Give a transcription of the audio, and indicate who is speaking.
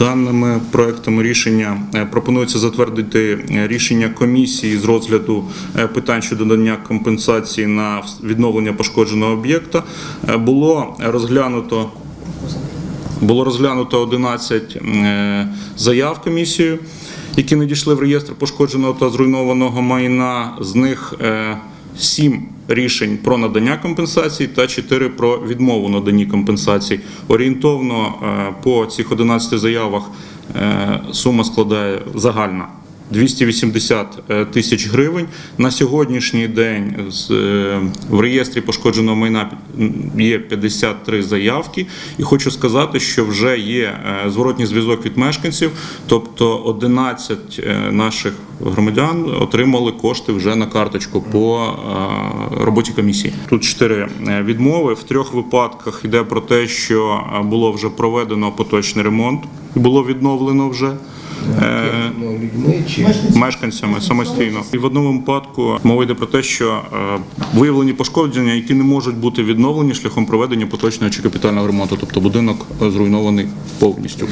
Speaker 1: Даними проектами рішення е, пропонується затвердити е, рішення комісії з розгляду е, питань щодо надання компенсації на відновлення пошкодженого об'єкта. Було розглянуто було розглянуто 11 е, заяв комісією, які надійшли в реєстр пошкодженого та зруйнованого майна. З них 7 рішень про надання компенсацій та 4 про відмову наданні компенсацій. Орієнтовно е, по цих 11 заявах е, сума складає загальна 280 тисяч гривень. На сьогоднішній день з, е, в реєстрі пошкодженого майна є 53 заявки. І хочу сказати, що вже є е, зворотній зв'язок від мешканців, тобто 11 е, наших громадян отримали кошти вже на карточку по е, роботі комісії. Тут чотири е, відмови. В трьох випадках йде про те, що е, було вже проведено поточний ремонт, було відновлено вже. Е, мешканцями самостійно. І в одному випадку мова йде про те, що е, виявлені пошкодження, які не можуть бути відновлені шляхом проведення поточного чи капітального ремонту, тобто будинок зруйнований повністю.